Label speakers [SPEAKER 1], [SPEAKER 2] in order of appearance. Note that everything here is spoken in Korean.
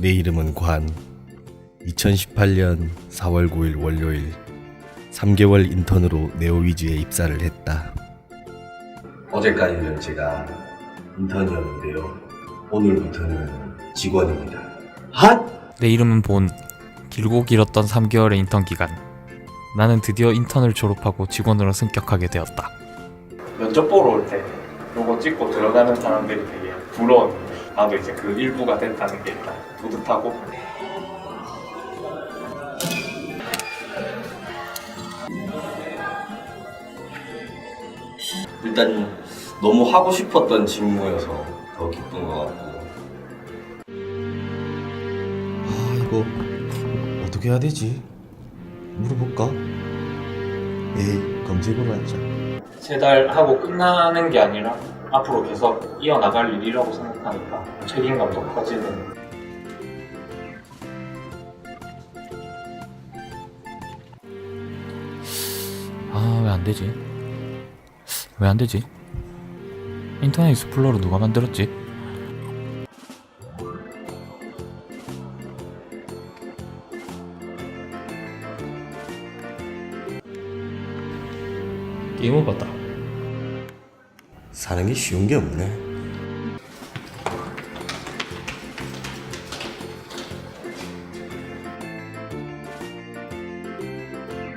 [SPEAKER 1] 내 이름은 관. 2018년 4월 9일 월요일 3개월 인턴으로 네오위즈에 입사를 했다. 어제까지는 제가 인턴이었는데요. 오늘부터는 직원입니다. 핫!
[SPEAKER 2] 내 이름은 본. 길고 길었던 3개월의 인턴 기간. 나는 드디어 인턴을 졸업하고 직원으로 승격하게 되었다. 면접 보러 올 때 요거 찍고 들어가는 사람들이 되게 부러웠는데 나도 이제 그 일부가 됐다는 게 일단 뿌듯하고
[SPEAKER 1] 일단 너무 하고 싶었던 직무여서 더 기쁜 것 같고. 아 이거 어떻게 해야 되지? 물어볼까? 에이 검색으로 하자.
[SPEAKER 2] 세달 하고 끝나는 게 아니라 앞으로 계속 이어나갈 일이라고 생각하니까 책임감도 커지는 아 왜 안 되지? 왜 안 되지? 인터넷 익스플로러 누가 만들었지? 게임 오버다
[SPEAKER 1] 사는 게 쉬운 게 없네.